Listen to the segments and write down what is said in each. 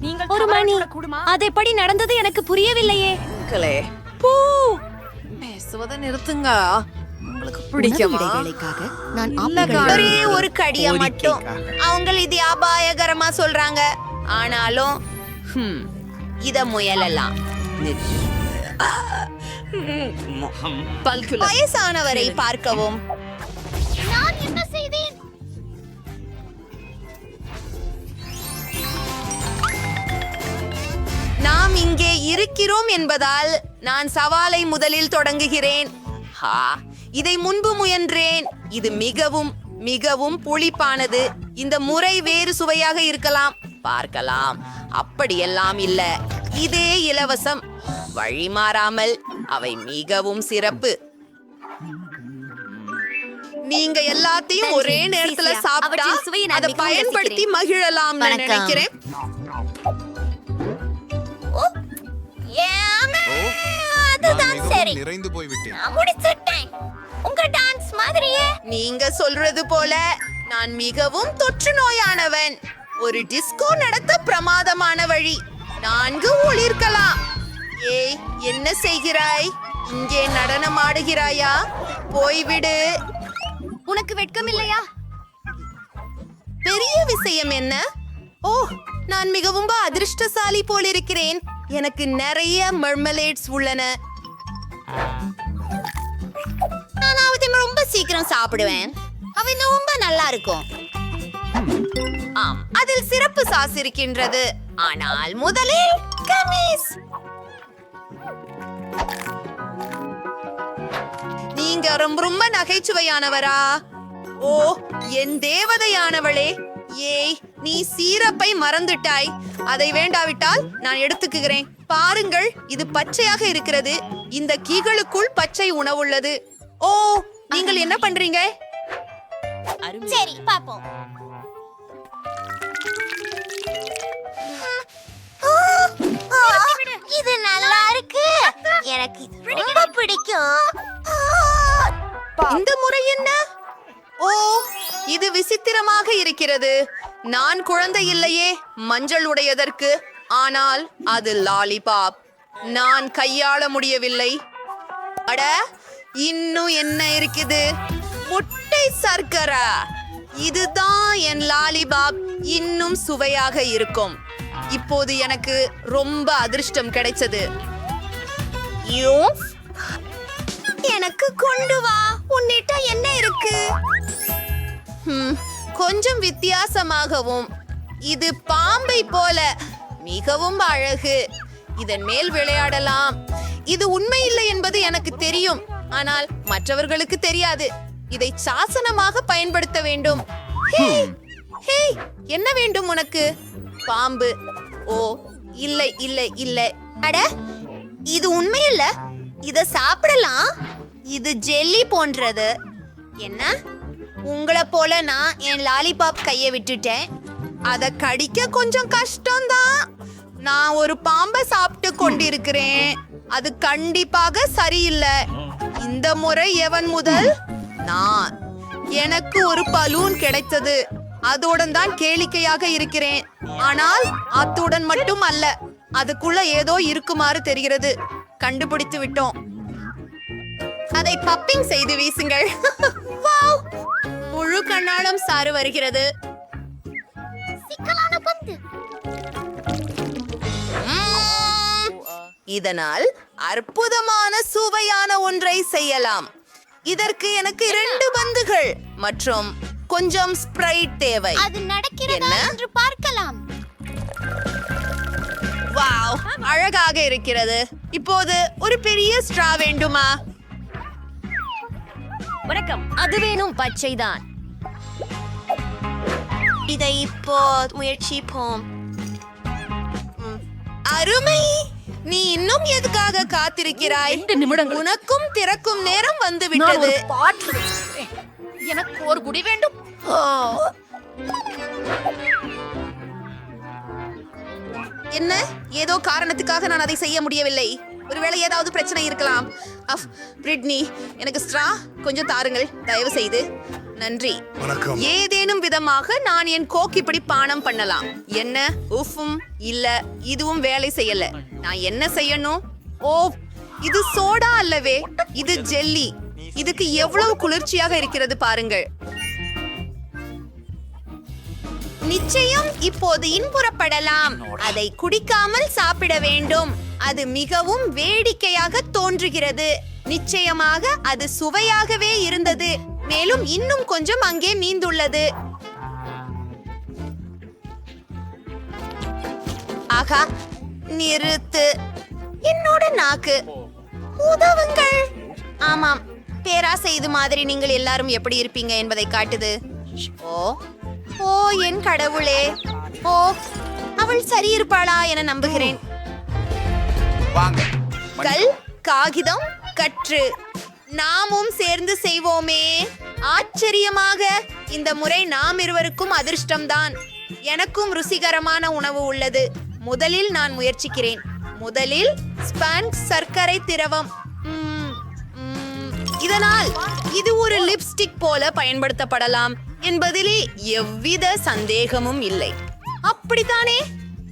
நீங்கள் ஒரு மணி. அதேபடி நடந்தது எனக்கு புரியவில்லையே. பூ. பேசுவதை நிறுத்துங்க. உங்களுக்கு பிடிக்குமா? இடைவேளைக்காக நான் ஒரே ஒரு கடிய மட்டும் அவங்க இது அபாயகரமா சொல்றாங்க. ஆனாலும் ஹம், இத முயலலாம். வயசானவரை பார்க்கவும் இருக்கிறோம் என்பதால் நான் சவாலை முதலில் தொடங்குகிறேன். ஹா இதை முன்பு முயன்றேன். இது மிகவும் மிகவும் புளிப்பானது. இந்த முறை வேறு சுவையாக இருக்கலாம். பார்க்கலாம். அப்படியெல்லாம் இல்ல. இதே இலவசம். வழி மாறாமல். அவை மிகவும் சிறப்பு. நீங்க எல்லாத்தையும் ஒரே நேரத்துல சாப்பிட்டா அதை பயன்படுத்தி. மகிழலாம். நினைக்கிறேன். அதுதான் சரி. நிறைந்து முடிச்சிட்டேன். உங்க டான்ஸ் மாதிரியே. நீங்க சொல்றது போல நான் மிகவும் தொற்று நோயானவன். ஒரு டிஸ்கோ நடத்த பிரமாதமான வழி. நான்கு ஒளிர்க்கலாம். ஏய் என்ன செய்கிறாய்? இங்கே நடனம் ஆடுகிறாயா? போய்விடு. உனக்கு வெட்கம் இல்லையா? பெரிய விஷயம் என்ன? ஓ நான் மிகவும் அதிர்ஷ்டசாலி போலிருக்கிறேன். எனக்கு நிறைய மர்மலேட்ஸ் உள்ளன. நான் அவத்தை ரொம்ப சீக்கிரம் சாப்பிடுவேன். அவை ரொம்ப நல்லா இருக்கும். ஆம் அதில் சிறப்பு சாஸ் இருக்கின்றது. ஆனால் முதலில் கமீஸ். நீங்க ரொம்ப ரொம்ப நகைச்சுவையானவரா. ஓ என் தேவதையானவளே. ஏய் நீ சீரப்பை மறந்துட்டாய். அதை வேண்டாவிட்டால் நான் எடுத்துக்குகிறேன். பாருங்கள் இது பச்சையாக இருக்கிறது. இந்த கீகளுக்குள் பச்சை உணவுள்ளது. ஓ நீங்கள் என்ன பண்றீங்க? சரி பாப்போம் இது நல்லா இருக்கு. எனக்கு இது ரொம்ப பிடிக்கும். இந்த முறை என்ன? ஓ இது விசித்திரமாக இருக்கிறது. நான் குழந்தை இல்லையே மஞ்சள் உடையதற்கு. ஆனால் அது லாலிபாப். நான் கையாள முடியவில்லை. அட இன்னும் என்ன இருக்குது? முட்டை சர்க்கரை. இதுதான் என் லாலிபாப். இன்னும் சுவையாக இருக்கும். இப்போது எனக்கு ரொம்ப அதிர்ஷ்டம் கிடைச்சது. எனக்கு கொண்டு வா. உன்னிட்ட என்ன இருக்கு? ஹம், கொஞ்சம் வித்தியாசமாகவும் இது பாம்பை போல மிகவும் அழகு. இதன் மேல் விளையாடலாம். இது உண்மை இல்லை என்பது எனக்கு தெரியும். ஆனால் மற்றவர்களுக்கு தெரியாது. இதை சாசனமாக பயன்படுத்த வேண்டும். என்ன வேண்டும் உனக்கு? பாம்பு. ஓ இல்லை இல்லை இல்லை. அட இது உண்மையில்ல. இத சாப்பிடலாம். இது ஜெல்லி போன்றது. என்ன? உங்களை போல நான் என் லாலிபாப் கையை விட்டுட்டேன். அதை கடிக்க கொஞ்சம் கஷ்டம்தான். நான் ஒரு பாம்பை சாப்பிட்டு கொண்டிருக்கிறேன். அது கண்டிப்பாக சரியில்லை. இந்த முறை எவன் முதல்? நான். எனக்கு ஒரு பலூன் கிடைத்தது. அதோடன் தான் கேளிக்கையாக இருக்கிறேன். ஆனால் அத்துடன் மட்டும் அல்ல. அதுக்குள்ள ஏதோ இருக்குமாறு தெரிகிறது. கண்டுபிடித்து விட்டோம். அதை பப்பிங் செய்து வீசுங்கள். முழு கண்ணாடம் சாறு வருகிறது. சிக்கலான பந்து. ம்ம். இதனால் அற்புதமான சுவையான ஒன்றை செய்யலாம். இதற்கு எனக்கு இரண்டு பந்துகள் மற்றும் கொஞ்சம் ஸ்ப்ரைட் தேவை. அது நடக்கிறதா என்ன? என்று பார்க்கலாம். வாவ் அழகாக இருக்கிறது. இப்போது ஒரு பெரிய ஸ்ட்ரா வேண்டுமா? வணக்கம். அது வேணும் பச்சைதான். இதை இப்போ முயற்சிப்போம். அருமை நீ இன்னும் எதுக்காக காத்திருக்கிறாய்? நிமிடங்கள். உனக்கும் திறக்கும் நேரம் வந்து விட்டது. எனக்கு ஒரு குடி வேண்டும். என்ன? ஏதோ காரணத்துக்காக நான் அதை செய்ய முடியவில்லை. ஒருவேளை ஏதாவது பிரச்சனை இருக்கலாம். அஃப் பிரிட்னி எனக்கு ஸ்ட்ரா கொஞ்சம் தாருங்கள். தயவு செய்து நன்றி. வணக்கம். ஏதேனும் விதமாக நான் என் கோக் இப்படி பானம் பண்ணலாம். என்ன உஃபும் இல்ல இதுவும் வேலை செய்யல. நான் என்ன செய்யணும்? ஓ இது சோடா அல்லவே? இது ஜெல்லி. இதுக்கு எவ்வளவு குளிர்ச்சியாக இருக்கிறது பாருங்கள். நிச்சயம் இப்போது இன்புறப்படலாம். அதை குடிக்காமல் சாப்பிட வேண்டும். அது மிகவும் வேடிக்கையாக தோன்றுகிறது. நிச்சயமாக அது சுவையாகவே இருந்தது. மேலும் இன்னும் கொஞ்சம் அங்கே மீந்துள்ளது. ஆகா நிறுத்து. என்னோட நாக்கு. உதவுங்கள். ஆமாம் பேராசை இது மாதிரி நீங்கள் எல்லாரும் எப்படி இருப்பீங்க என்பதை காட்டுது. ஓ ஓ என் கடவுளே. ஓ அவள் சரி இருப்பாளா என நம்புகிறேன். வாங்க. கல் காகிதம் கற்று. நாமும் சேர்ந்து செய்வோமே. ஆச்சரியமாக இந்த முறை நாம் இருவருக்கும் அதிர்ஷ்டம்தான். எனக்கும் ருசிகரமான உணவு உள்ளது. முதலில் நான் முயற்சிக்கிறேன். முதலில் ஸ்பான் சர்க்கரை திரவம். ம், இதனால் இது ஒரு லிப்ஸ்டிக் போல பயன்படுத்தப்படலாம் என்பதிலே எவ்வித சந்தேகமும் இல்லை. அப்படித்தானே?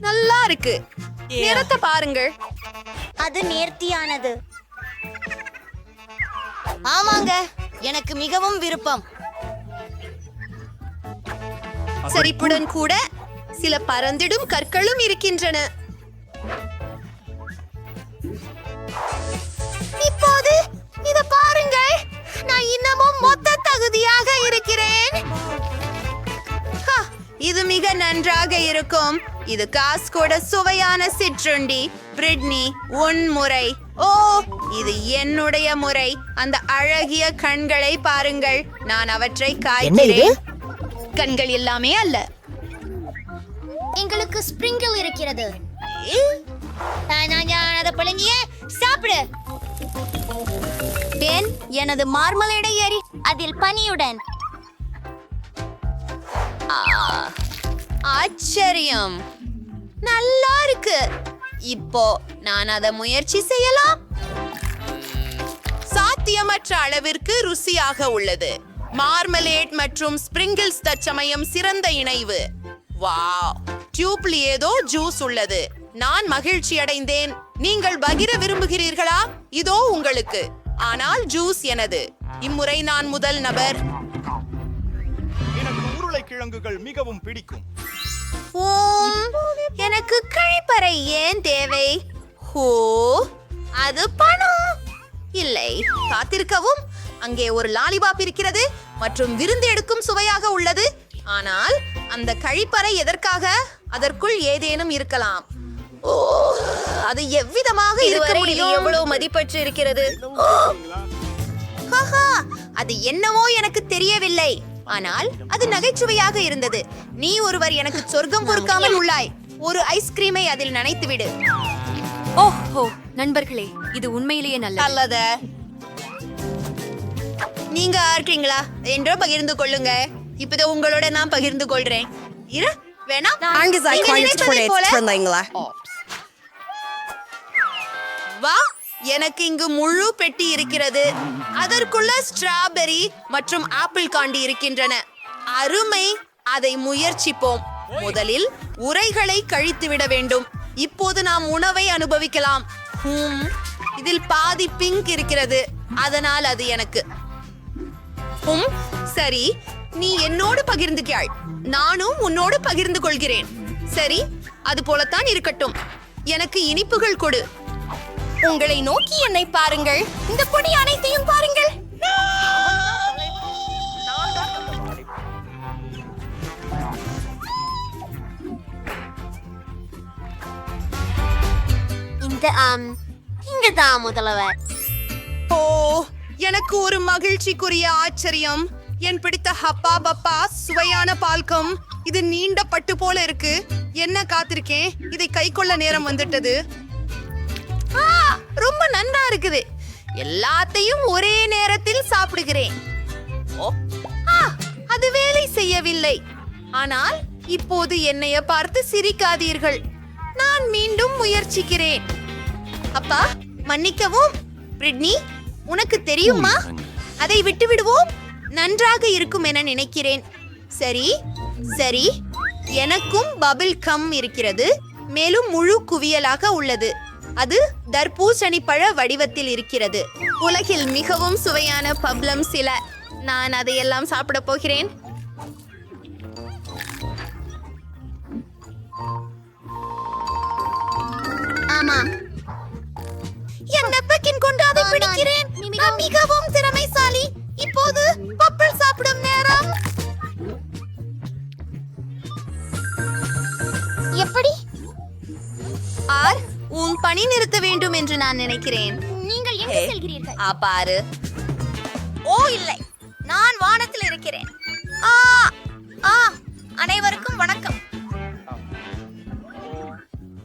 நல்லா இருக்கு. நிறத்தை பாருங்கள். அது நேர்த்தியானது. ஆமாங்க எனக்கு மிகவும் விருப்பம். சரிப்புடன் கூட சில பறந்திடும் கற்களும் இருக்கின்றன. இப்போது இத பாருங்கள். நான் இன்னமும் மொத்த தகுதியாக இருக்கிறேன். ஹா, இது மிக நன்றாக இருக்கும். இது காஸ்கோட சுவையான சிற்றுண்டி. பிரிட்னி உன் முறை. ஓ இது என்னுடைய முறை. அந்த அழகிய கண்களை பாருங்கள். நான் அவற்றை காய்கிறேன் கண்கள் எல்லாமே அல்ல. எங்களுக்கு ஸ்ப்ரிங்கிள் இருக்கிறது. நான் அதை பழங்கிய சாப்பிடு. பென் எனது மார்மலேடை ஏறி. அதில் பனியுடன். ஆ, ஆச்சரியம். நல்லா இருக்கு. இப்போ நான் அதை முயற்சி செய்யலாம். சாத்தியமற்ற அளவிற்கு ருசியாக உள்ளது. மார்மலேட் மற்றும் ஸ்பிரிங்கிள்ஸ் தற்சமயம் சிறந்த இணைவு. வாவ்! டியூப்ல ஏதோ ஜூஸ் உள்ளது. நான் மகிழ்ச்சி அடைந்தேன். நீங்கள் பகிர விரும்புகிறீர்களா? இதோ உங்களுக்கு. ஆனால் ஜூஸ் எனது. இம்முறை நான் முதல் நபர். எனக்கு உருளைக்கிழங்குகள் மிகவும் பிடிக்கும். எனக்கு கழிப்பறை ஏன் தேவை? ஹோ அது பணம். இல்லை காத்திருக்கவும். அங்கே ஒரு லாலிபாப் இருக்கிறது மற்றும் விருந்து எடுக்கும் சுவையாக உள்ளது. ஆனால் அந்த கழிப்பறை எதற்காக? அதற்குள் ஏதேனும் இருக்கலாம். ஓ அது எவ்விதமாக இருக்க முடியும்? எவ்வளவு மதிப்பற்று இருக்கிறது? அது என்னவோ எனக்கு தெரியவில்லை. ஆனால் அது நகைச்சுவையாக இருந்தது. நீ ஒருவர் எனக்கு சொர்க்கம் பொறுக்காமல் உள்ளாய். ஒரு ஐஸ்கிரீமை அதில் நனைத்து விடு ஓஹோ நண்பர்களே இது உண்மையிலேயே நல்லது. நல்லத. நீங்க இருக்கீங்களா என்றோ பகிர்ந்து கொள்ளுங்க. இப்பதான் உங்களோட நான் பகிர்ந்து கொள்றேன். இரு வேணா. நீங்க நினைப்பதைப் போல. வா. எனக்கு இங்கு முழு பெட்டி இருக்கிறது. அதற்குள்ள ஸ்ட்ராபெரி மற்றும் ஆப்பிள் காண்டி இருக்கின்றன. அருமை அதை முயற்சிப்போம். முதலில் உரைகளை கழித்து விட வேண்டும். இப்போது நாம் உணவை அனுபவிக்கலாம். இதில் பாதி பிங்க் இருக்கிறது. அதனால் அது எனக்கு. சரி நீ என்னோடு பகிர்ந்துக்கிறாய். நானும் உன்னோடு பகிர்ந்து கொள்கிறேன். சரி அது போலத்தான் இருக்கட்டும். எனக்கு இனிப்புகள் கொடு. உங்களை நோக்கி என்னை பாருங்கள். இந்த பொடி அனைத்தையும் பாருங்கள். இந்த ஆம் இங்க தான் முதல்வர். ஓ எனக்கு ஒரு மகிழ்ச்சிக்குரிய ஆச்சரியம். என் பிடித்த ஹப்பா பப்பா சுவையான பால்கம். இது நீண்ட பட்டு போல இருக்கு. என்ன காத்திருக்கேன்? இதை கை கொள்ள நேரம் வந்துட்டது. ரொம்ப நன்றா இருக்குது. எல்லாத்தையும் ஒரே நேரத்தில் சாப்பிடுகிறேன். அது வேலை செய்யவில்லை. ஆனால் இப்போது என்னைய பார்த்து சிரிக்காதீர்கள். நான் மீண்டும் முயற்சிக்கிறேன். அப்பா மன்னிக்கவும். பிரிட்னி உனக்கு தெரியுமா? அதை விட்டு விடுவோம் நன்றாக இருக்கும் என நினைக்கிறேன். சரி சரி. எனக்கும் பபிள் கம் இருக்கிறது. மேலும் முழு குவியலாக உள்ளது. அது தர்பூசணி பழ வடிவத்தில் இருக்கிறது. உலகில் மிகவும் சுவையான பப்ளம் சில. நான் அதையெல்லாம் சாப்பிட போகிறேன். ஆமாம். என் நெப்பக்கின் கொண்டு அதை. பிடிக்கிறேன். நான் மிகவும் திறமைசாலி. என்று நான் நினைக்கிறேன். நீங்கள் எங்கு செல்கிறீர்கள்? ஆ பாரு. ஓ இல்லை. நான் வானத்தில் இருக்கிறேன். ஆ ஆ அனைவருக்கும் வணக்கம்.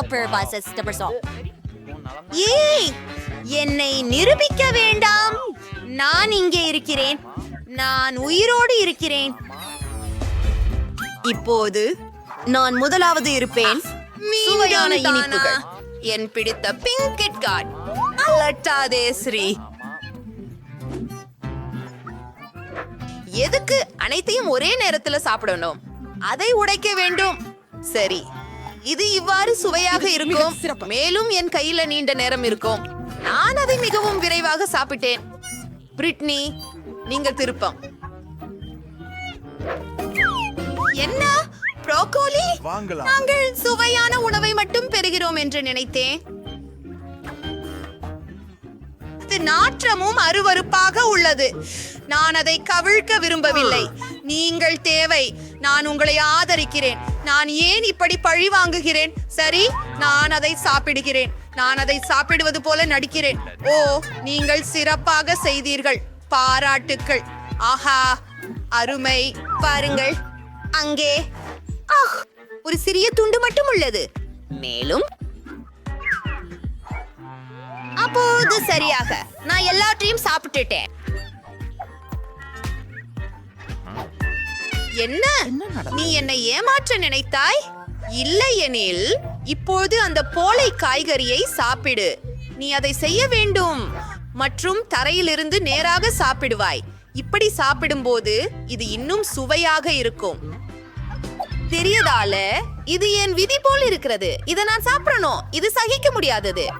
Upper buses ஏய் என்னை நிரூபிக்க வேண்டாம். நான் இங்கே இருக்கிறேன். நான் உயிரோடு இருக்கிறேன். இப்போது நான் முதலாவது இருப்பேன். சுவையான இனிப்புகள். என் பிடித்த பிங்க் கிட்காட் அலட்டாதே ஸ்ரீ. எதுக்கு அனைத்தையும் ஒரே நேரத்துல சாப்பிடணும்? அதை உடைக்க வேண்டும். சரி இது இவ்வாறு சுவையாக இருக்கும். மேலும் என் கையில நீண்ட நேரம் இருக்கும். நான் அதை மிகவும் விரைவாக சாப்பிட்டேன். பிரிட்னி நீங்கள் திருப்பம். வாங்கலாம். நாங்கள் சுவையான உணவை மட்டும் பெறுகிறோம் என்று நினைத்தேன். இது நாற்றமும் அருவருப்பாக உள்ளது. நான் அதை கவிழ்க்க விரும்பவில்லை. நீங்கள் தேவை. நான் உங்களை ஆதரிக்கிறேன். நான் ஏன் இப்படி பழி வாங்குகிறேன்? சரி நான் அதை சாப்பிடுகிறேன். நான் அதை சாப்பிடுவது போல நடிக்கிறேன். ஓ நீங்கள் சிறப்பாக செய்தீர்கள். பாராட்டுக்கள். ஆஹா அருமை. பாருங்கள். அங்கே. ஆஹ், ஒரு சிறிய துண்டு மட்டும் உள்ளது. மேலும் அப்போது சரியாக. நான் எல்லாத்தையும் சாப்பிட்டுட்டேன். என்ன? நீ என்னை ஏமாற்ற நினைத்தாய்? இல்லை எனில் இப்போது அந்த போலை காய்கறியை சாப்பிடு. நீ அதை செய்ய வேண்டும். மற்றும் தரையிலிருந்து நேராக சாப்பிடுவாய். இப்படி சாப்பிடும்போது இது இன்னும் சுவையாக இருக்கும். தெரியதால? இது என் விதி போல் இருக்கிறது. இதை நான் சாப்பிடணும். இது சகிக்க முடியாதது.